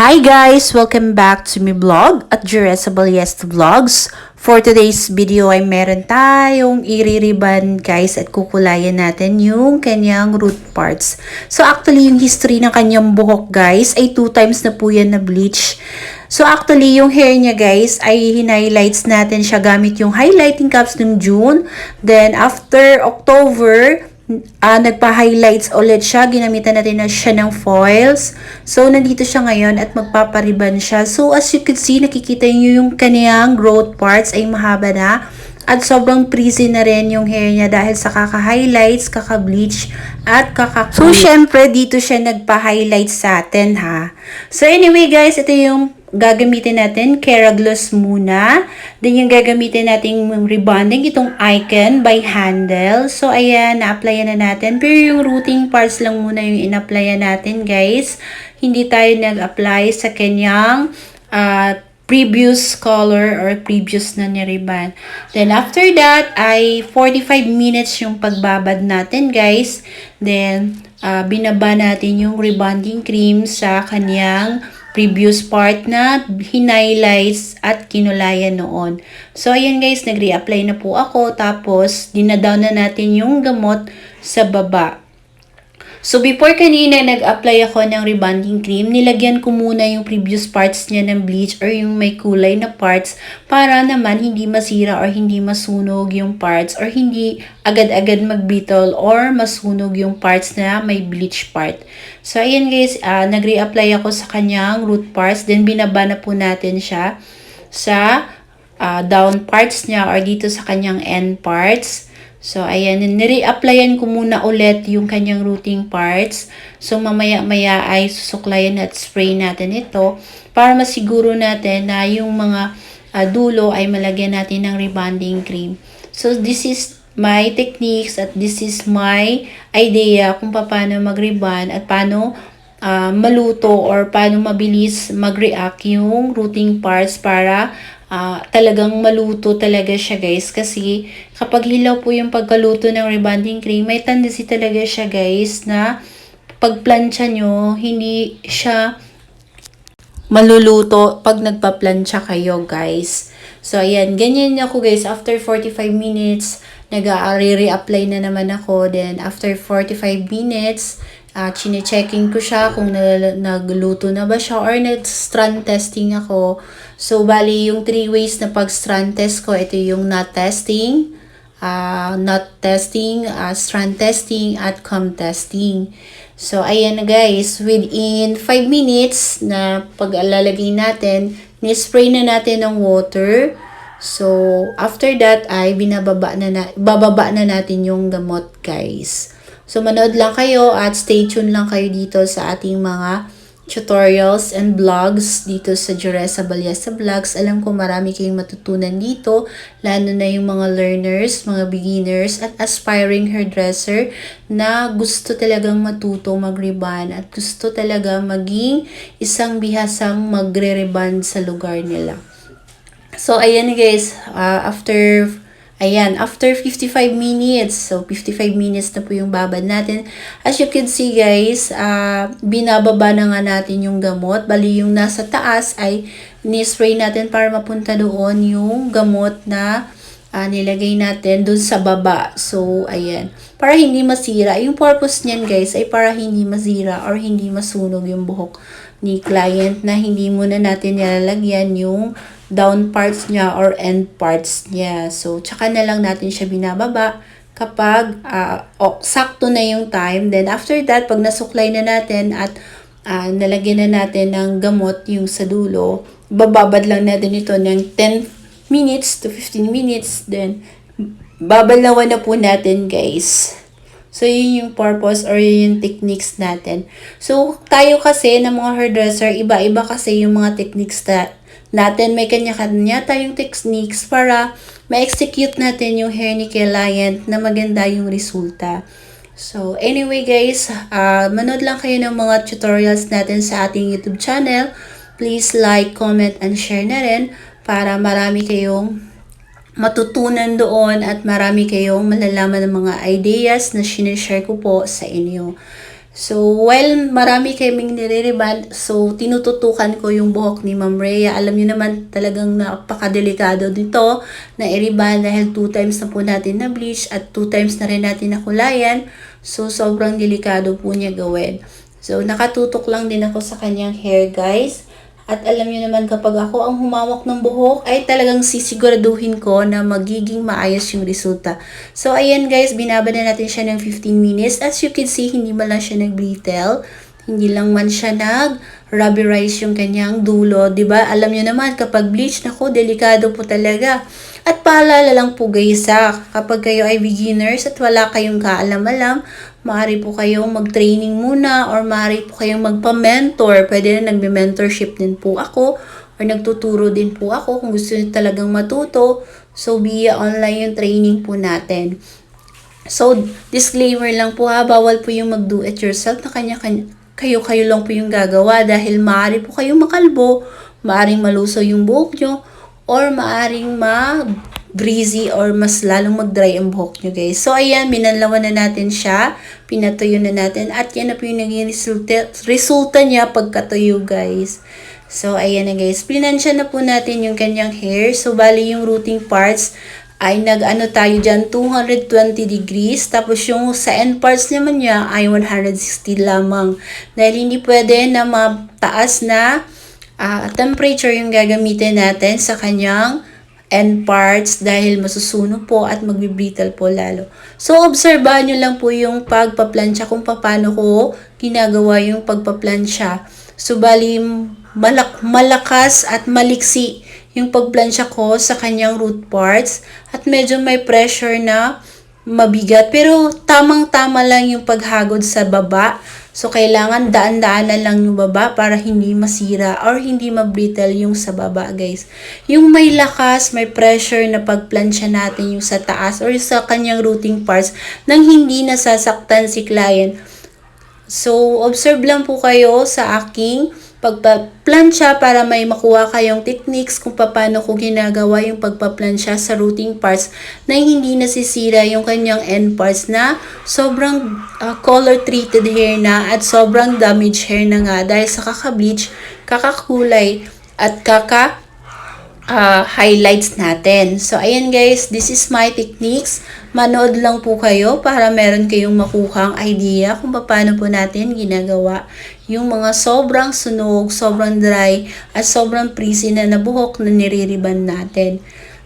Hi guys! Welcome back to my vlog at Juressable Yes Vlogs. For today's video ay meron tayong iririban guys at kukulayan natin yung kanyang root parts. So actually yung history ng kanyang buhok guys ay two times na po yan na bleach. So actually yung hair niya guys ay hinighlights natin siya gamit yung highlighting caps ng June. Then after October, ah nagpa-highlights ulit siya. Ginamitan natin na siya ng foils. So, nandito siya ngayon at magpapariban siya. So, as you can see, nakikita niyo yung kaniyang growth parts ay mahaba na. At sobrang frizzy na rin yung hair niya dahil sa kaka-highlights, kaka-bleach, at kaka So, syempre, dito siya nagpa-highlights sa atin, ha. So, anyway, guys, ito yung gagamitin natin, Keragloss muna. Then yung gagamitin natin rebonding, itong Icon by Handle. So ayan, na-applyan na natin. Pero yung routing parts lang muna yung in-applyan natin guys. Hindi tayo nag-apply sa kanyang uh, previous color or previous na niriban. Then after that ay 45 minutes yung pagbabad natin guys. Then uh, binaba natin yung rebonding cream sa kanyang previous part na hinighlights at kinulayan noon. So, ayan guys, nag-reapply na po ako. Tapos, dinadown na natin yung gamot sa baba. So, before kanina nag-apply ako ng rebonding cream, nilagyan ko muna yung previous parts niya ng bleach or yung may kulay na parts para naman hindi masira or hindi masunog yung parts or hindi agad-agad magbitol or masunog yung parts na may bleach part. So, ayan guys, uh, nag-reapply ako sa kanyang root parts. Then, binaba na po natin siya sa uh, down parts niya or dito sa kanyang end parts. So, ayan, nire-applyan ko muna ulit yung kanyang routing parts. So, mamaya-maya ay susuklayan at spray natin ito para masiguro natin na yung mga uh, dulo ay malagyan natin ng rebonding cream. So, this is my techniques at this is my idea kung paano mag-rebond at paano uh, maluto or paano mabilis mag-react yung routing parts para uh, talagang maluto talaga siya guys. Kasi kapag hilaw po yung pagkaluto ng rebonding cream may tendency talaga siya guys na pagplansya nyo hindi siya maluluto pag nagpa-plancha kayo guys. So ayan. Ganyan ako guys. After 45 minutes nag-re-reapply na naman ako. Then after 45 minutes uh, chine-checking ko siya kung na, nagluto na ba siya or nag-strand testing ako. So, bali yung three ways na pag-strand test ko, ito yung not testing, uh, not testing, uh, strand testing, at com testing. So, ayan na guys, within 5 minutes na pag-alalagay natin, ni-spray na natin ng water. So, after that ay binababa na, na bababa na natin yung gamot guys. So, manood lang kayo at stay tuned lang kayo dito sa ating mga tutorials and vlogs dito sa Juresa Balyasa Vlogs. Alam ko marami kayong matutunan dito, lalo na yung mga learners, mga beginners, at aspiring hairdresser na gusto talagang matuto magriban at gusto talaga maging isang bihasang magre-reban sa lugar nila. So, ayan guys, uh, after Ayan, after 55 minutes, so 55 minutes na po yung babad natin. As you can see guys, uh, binababa na nga natin yung gamot. Bali yung nasa taas ay ni-spray natin para mapunta doon yung gamot na uh, nilagay natin doon sa baba. So, ayan. Para hindi masira. Yung purpose niyan guys ay para hindi masira or hindi masunog yung buhok ni client na hindi muna natin nilalagyan yung down parts niya or end parts niya. So, tsaka na lang natin siya binababa kapag uh, oh, sakto na yung time. Then, after that, pag nasuklay na natin at uh, nalagyan na natin ng gamot yung sa dulo, bababad lang natin ito ng 10 minutes to 15 minutes. Then, babalawan na po natin guys. So, yun yung purpose or yun yung techniques natin. So, tayo kasi ng mga hairdresser, iba-iba kasi yung mga techniques na natin. May kanya-kanya tayong techniques para ma-execute natin yung hair ni client na maganda yung resulta. So, anyway guys, uh, manood lang kayo ng mga tutorials natin sa ating YouTube channel. Please like, comment, and share na rin para marami kayong matutunan doon at marami kayong malalaman ng mga ideas na sinishare ko po sa inyo. So, while marami kaming nire-reband, so tinututukan ko yung buhok ni Ma'am Rhea. Alam niyo naman talagang napakadelikado dito na i-reband dahil two times na po natin na bleach at two times na rin natin na kulayan. So, sobrang delikado po niya gawin. So, nakatutok lang din ako sa kanyang hair, guys. At alam niyo naman kapag ako ang humawak ng buhok ay talagang sisiguraduhin ko na magiging maayos yung resulta. So ayan guys, binaba na natin siya ng 15 minutes. As you can see, hindi man lang siya nag-brittle. Hindi lang man siya nag rubberize yung kanyang dulo, 'di ba? Alam niyo naman kapag bleach nako, delikado po talaga. At paalala lang po guys ha, kapag kayo ay beginners at wala kayong kaalam-alam, maaari po kayong mag-training muna or maaari po kayong magpa-mentor. Pwede na nagbe-mentorship din po ako or nagtuturo din po ako kung gusto niyo talagang matuto. So, via online yung training po natin. So, disclaimer lang po ha, bawal po yung mag-do it yourself na kanya-kanya kayo-kayo lang po yung gagawa dahil maaari po kayong makalbo, maaring maluso yung buhok nyo, or maaring ma-breezy or mas lalong mag-dry ang buhok nyo guys. So ayan, minanlawan na natin siya, pinatuyo na natin, at yan na po yung naging resulta, resulta niya pagkatuyo guys. So ayan na guys, plinansya na po natin yung kanyang hair. So bali yung rooting parts, ay nag-ano tayo dyan, 220 degrees. Tapos yung sa end parts naman niya ay 160 lamang. Dahil hindi pwede na mataas na uh, temperature yung gagamitin natin sa kanyang end parts dahil masusuno po at magbibrittle po lalo. So, obserbahan nyo lang po yung pagpaplansya kung paano ko ginagawa yung pagpaplansya. So, bali, malak malakas at maliksi yung pagplansya ko sa kanyang root parts at medyo may pressure na mabigat pero tamang-tama lang yung paghagod sa baba. So, kailangan daan-daanan lang yung baba para hindi masira or hindi mabrittle yung sa baba, guys. Yung may lakas, may pressure na pagplansya natin yung sa taas or sa kanyang rooting parts nang hindi nasasaktan si client. So, observe lang po kayo sa aking pagpaplansya para may makuha kayong techniques kung paano ko ginagawa yung pagpaplansya sa rooting parts na hindi nasisira yung kanyang end parts na sobrang uh, color treated hair na at sobrang damaged hair na nga dahil sa kaka-bleach, kakakulay at kaka uh, highlights natin. So, ayan guys, this is my techniques. Manood lang po kayo para meron kayong makuhang idea kung paano po natin ginagawa yung mga sobrang sunog, sobrang dry, at sobrang prissy na nabuhok na niririban natin.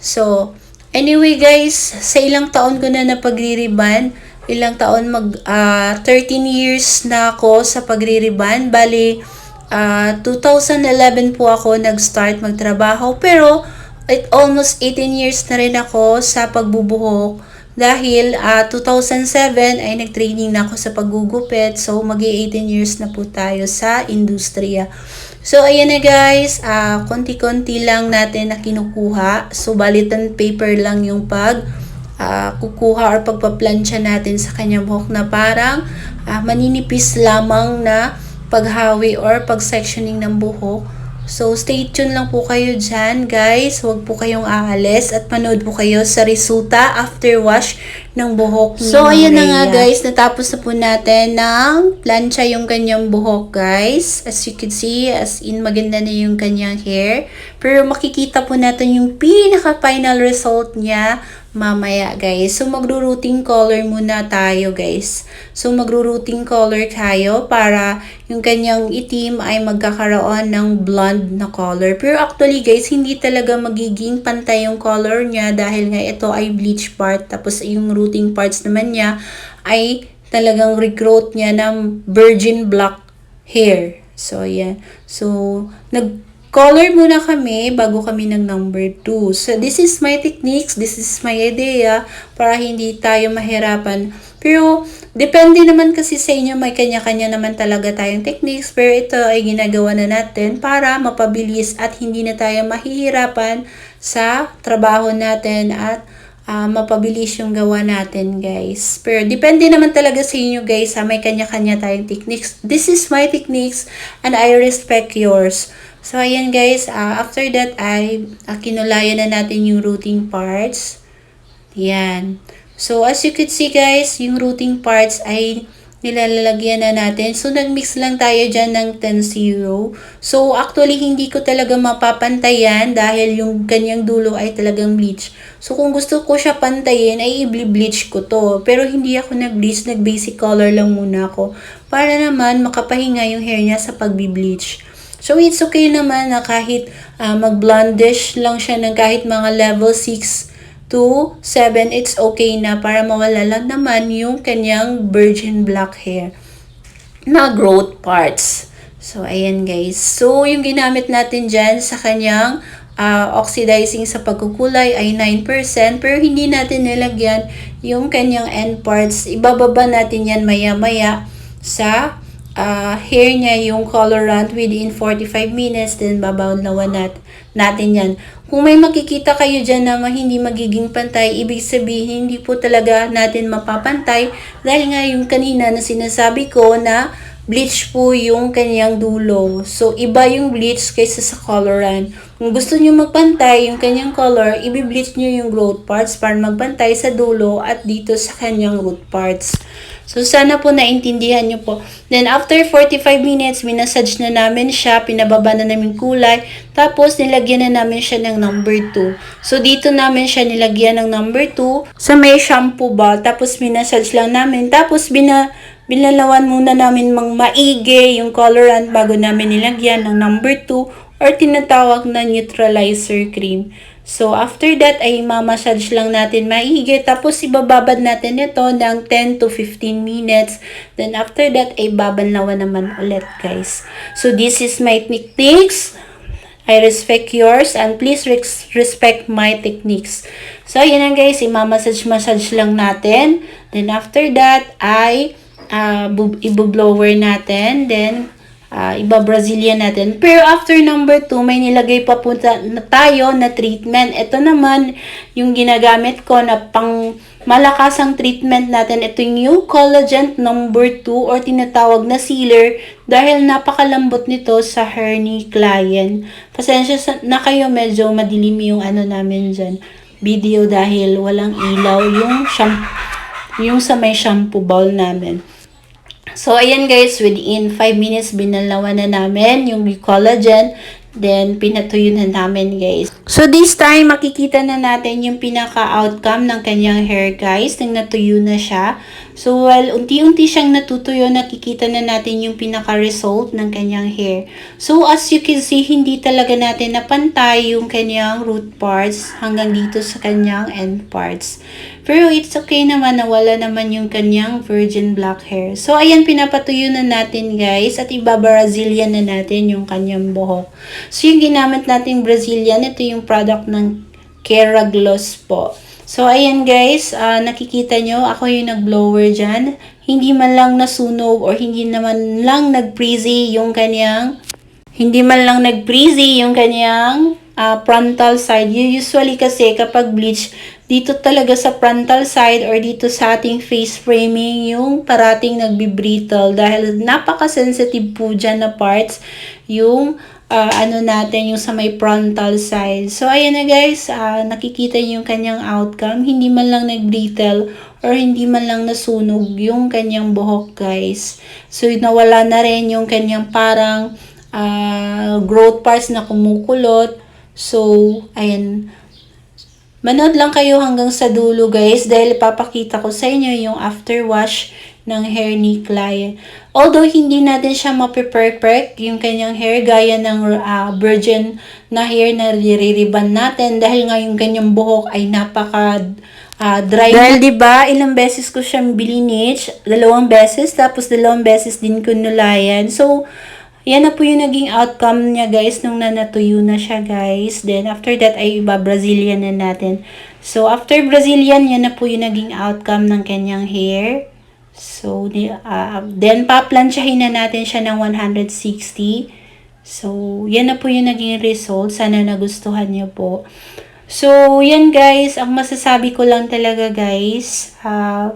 So, anyway guys, sa ilang taon ko na napagririban, ilang taon mag uh, ah, 13 years na ako sa pagririban. Bali, uh, ah, 2011 po ako nag-start magtrabaho. Pero, it almost 18 years na rin ako sa pagbubuhok dahil uh, ah, 2007 ay nag-training na ako sa paggugupit. So, mag 18 years na po tayo sa industriya. So, ayan na guys. Uh, konti-konti lang natin na kinukuha. So, balitan paper lang yung pag uh, kukuha or pagpaplansya natin sa kanyang buhok na parang uh, maninipis lamang na paghawi or pag-sectioning ng buhok So, stay tuned lang po kayo dyan, guys. Huwag po kayong aalis at manood po kayo sa resulta after wash ng buhok ni So, ayan na nga, guys. Natapos na po natin ng plancha yung kanyang buhok, guys. As you can see, as in maganda na yung kanyang hair. Pero makikita po natin yung pinaka-final result niya mamaya guys. So magro-routing color muna tayo guys. So magro-routing color tayo para yung kanyang itim ay magkakaroon ng blonde na color. Pero actually guys, hindi talaga magiging pantay yung color niya dahil nga ito ay bleach part. Tapos yung routing parts naman niya ay talagang regrowth niya ng virgin black hair. So, yan. So, nag Color muna kami bago kami ng number 2. So, this is my techniques, this is my idea para hindi tayo mahirapan. Pero, depende naman kasi sa inyo, may kanya-kanya naman talaga tayong techniques. Pero ito ay ginagawa na natin para mapabilis at hindi na tayo mahihirapan sa trabaho natin at uh, mapabilis yung gawa natin, guys. Pero depende naman talaga sa inyo, guys. Ha? May kanya-kanya tayong techniques. This is my techniques and I respect yours. So, ayan guys, uh, after that ay uh, kinulayan na natin yung routing parts. Yan. So, as you could see guys, yung routing parts ay nilalagyan na natin. So, nagmix lang tayo dyan ng 10-0. So, actually, hindi ko talaga mapapantayan dahil yung kanyang dulo ay talagang bleach. So, kung gusto ko siya pantayin, ay i-bleach ko to. Pero hindi ako nag-bleach, nag-basic color lang muna ako. Para naman makapahinga yung hair niya sa pag-bleach. So, it's okay naman na kahit ah, mag-blondish lang siya ng kahit mga level 6 to 7, it's okay na para mawala lang naman yung kanyang virgin black hair na growth parts. So, ayan guys. So, yung ginamit natin dyan sa kanyang ah, oxidizing sa pagkukulay ay 9%, pero hindi natin nilagyan yung kanyang end parts. Ibababa natin yan maya-maya sa ah, hair niya, yung colorant within 45 minutes, then babawlawan nat natin yan. Kung may makikita kayo dyan na hindi magiging pantay, ibig sabihin hindi po talaga natin mapapantay dahil nga yung kanina na sinasabi ko na bleach po yung kanyang dulo. So, iba yung bleach kaysa sa colorant. Kung gusto nyo magpantay yung kanyang color, i-bleach nyo yung growth parts para magpantay sa dulo at dito sa kanyang root parts. So, sana po naintindihan nyo po. Then, after 45 minutes, minasage na namin siya, pinababa na namin kulay, tapos nilagyan na namin siya ng number 2. So, dito namin siya nilagyan ng number 2 sa may shampoo ba, tapos minasage lang namin, tapos bina, binalawan muna namin mang maigi yung colorant bago namin nilagyan ng number 2 or tinatawag na neutralizer cream. So, after that ay mamassage lang natin maigi. Tapos, ibababad natin ito ng 10 to 15 minutes. Then, after that ay babanlawan naman ulit, guys. So, this is my techniques. I respect yours and please res- respect my techniques. So, yun lang guys. Imamassage-massage lang natin. Then, after that ay uh, bu- ibo-blower natin. Then, uh, iba-Brazilian natin. Pero after number 2, may nilagay pa po na tayo na treatment. Ito naman yung ginagamit ko na pang malakasang treatment natin. Ito yung new collagen number 2 or tinatawag na sealer dahil napakalambot nito sa hair ni client. Pasensya na kayo medyo madilim yung ano namin dyan video dahil walang ilaw yung shampoo yung sa may shampoo bowl namin. So, ayan guys, within 5 minutes, binalawan na namin yung collagen. Then, pinatuyo na namin guys. So, this time, makikita na natin yung pinaka-outcome ng kanyang hair guys. Nang natuyo na siya. So, well, unti-unti siyang natutuyo, nakikita na natin yung pinaka-result ng kanyang hair. So, as you can see, hindi talaga natin napantay yung kanyang root parts hanggang dito sa kanyang end parts. Pero it's okay naman na wala naman yung kanyang virgin black hair. So, ayan, pinapatuyo na natin guys at iba-Brazilian na natin yung kanyang buhok. So, yung ginamit nating Brazilian, ito yung product ng Kera Gloss po. So, ayan guys, ah, nakikita nyo, ako yung nag-blower dyan. Hindi man lang nasunog or hindi naman lang nag-breezy yung kanyang hindi man lang nag-breezy yung kanyang ah, frontal side. Usually kasi kapag bleach, dito talaga sa frontal side or dito sa ating face framing yung parating nagbi-brittle dahil napaka-sensitive po dyan na parts yung ah, ano natin yung sa may frontal side. So ayan na guys, ah, nakikita yung kanyang outcome. Hindi man lang nag-brittle or hindi man lang nasunog yung kanyang buhok guys. So nawala na rin yung kanyang parang ah, growth parts na kumukulot. So, ayan. Manood lang kayo hanggang sa dulo guys dahil papakita ko sa inyo yung after wash ng hair ni client. Although hindi natin siya mapiperfect yung kanyang hair gaya ng ah, virgin na hair na niririban natin dahil nga yung kanyang buhok ay napaka ah, dry. Dahil 'di ba ilang beses ko siyang bilinich, dalawang beses tapos dalawang beses din ko nulayan. So yan na po yung naging outcome niya guys nung nanatuyo na siya guys. Then after that ay iba Brazilian na natin. So after Brazilian yan na po yung naging outcome ng kanyang hair. So ah, then paplansyahin na natin siya ng 160. So yan na po yung naging result. Sana nagustuhan niyo po. So yan guys, ang masasabi ko lang talaga guys, ah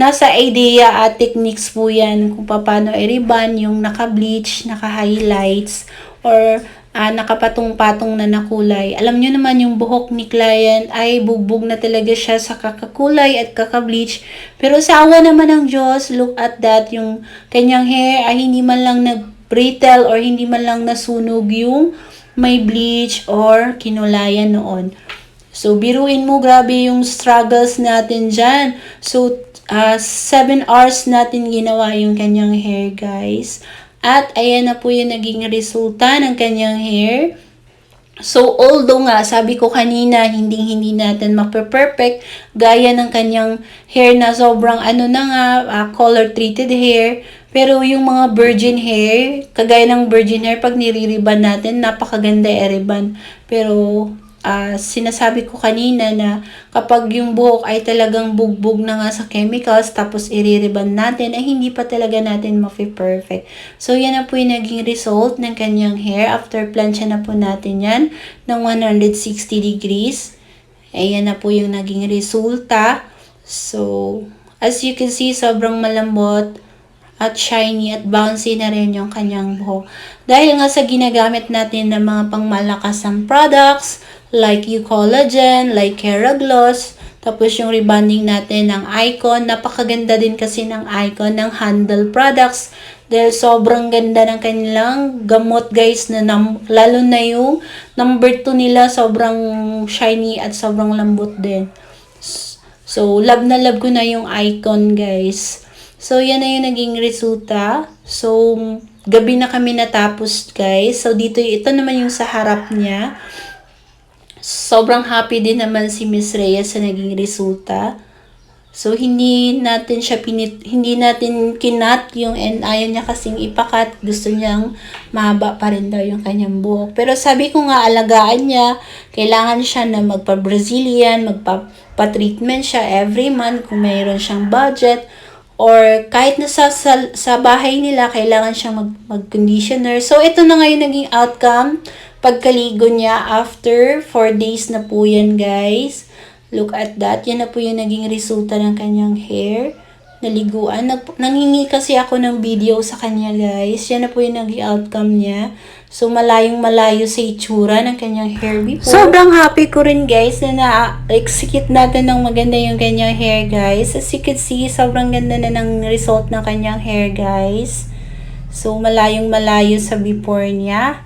nasa idea at techniques po yan kung paano i-ribbon yung naka-bleach, naka-highlights, or ah, nakapatong-patong na nakulay. Alam nyo naman yung buhok ni client ay bugbog na talaga siya sa kakakulay at kakableach. Pero sa awa naman ng Diyos, look at that, yung kanyang hair ay hindi man lang nag-brittle or hindi man lang nasunog yung may bleach or kinulayan noon. So, biruin mo, grabe yung struggles natin dyan. So, 7 hours natin ginawa yung kanyang hair, guys. At, ayan na po yung naging resulta ng kanyang hair. So, although nga, sabi ko kanina, hindi hindi natin mape-perfect, gaya ng kanyang hair na sobrang ano na nga, ah, color-treated hair, pero yung mga virgin hair, kagaya ng virgin hair, pag niririban natin, napakaganda i-riban. Pero, ah, sinasabi ko kanina na kapag yung buhok ay talagang bugbog na nga sa chemicals, tapos iririban natin, ay hindi pa talaga natin mafi-perfect. So, yan na po yung naging result ng kanyang hair. After plancha na po natin yan ng 160 degrees. Ayan na po yung naging resulta. So, as you can see, sobrang malambot at shiny at bouncy na rin yung kanyang buhok. Dahil nga sa ginagamit natin ng mga pangmalakasang products, like Eucollagen, like Keragloss, tapos yung rebonding natin ng Icon, napakaganda din kasi ng Icon ng Handle products. Dahil sobrang ganda ng kanilang gamot guys, na nam- lalo na yung number 2 nila, sobrang shiny at sobrang lambot din. So, love na love ko na yung Icon guys. So, yan na yung naging resulta. So, gabi na kami natapos, guys. So, dito, ito naman yung sa harap niya. Sobrang happy din naman si Miss Rhea sa naging resulta. So, hindi natin siya pinit, hindi natin kinat yung and ayaw niya kasing ipakat. Gusto niyang mahaba pa rin daw yung kanyang buhok. Pero sabi ko nga, alagaan niya. Kailangan siya na magpa-Brazilian, magpa-treatment siya every month kung mayroon siyang budget or kahit nasa sa, sa bahay nila, kailangan siyang mag, mag-conditioner. So, ito na ngayon naging outcome pagkaligo niya after 4 days na po yan, guys. Look at that. Yan na po yung naging resulta ng kanyang hair. Naliguan. Nag, nangingi kasi ako ng video sa kanya, guys. Yan na po yung naging outcome niya. So, malayong malayo sa itsura ng kanyang hair before. Sobrang happy ko rin, guys, na na-execute natin ng maganda yung kanyang hair, guys. As you can see, sobrang ganda na ng result ng kanyang hair, guys. So, malayong malayo sa before niya.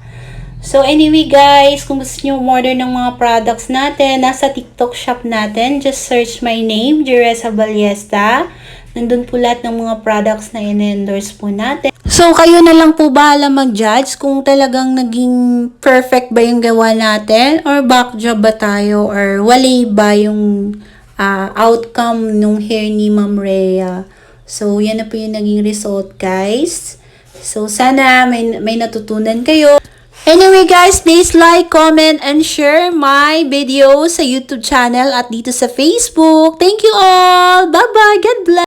So, anyway guys, kung gusto nyo order ng mga products natin, nasa TikTok shop natin. Just search my name, Jeresa Ballesta. Nandun po lahat ng mga products na in-endorse po natin. So, kayo na lang po bahala mag-judge kung talagang naging perfect ba yung gawa natin or back job ba tayo or wali ba yung ah, outcome nung hair ni Ma'am Rhea. So, yan na po yung naging result, guys. So, sana may, may natutunan kayo. Anyway guys, please like, comment, and share my video sa YouTube channel at dito sa Facebook. Thank you all! Bye-bye! God bless!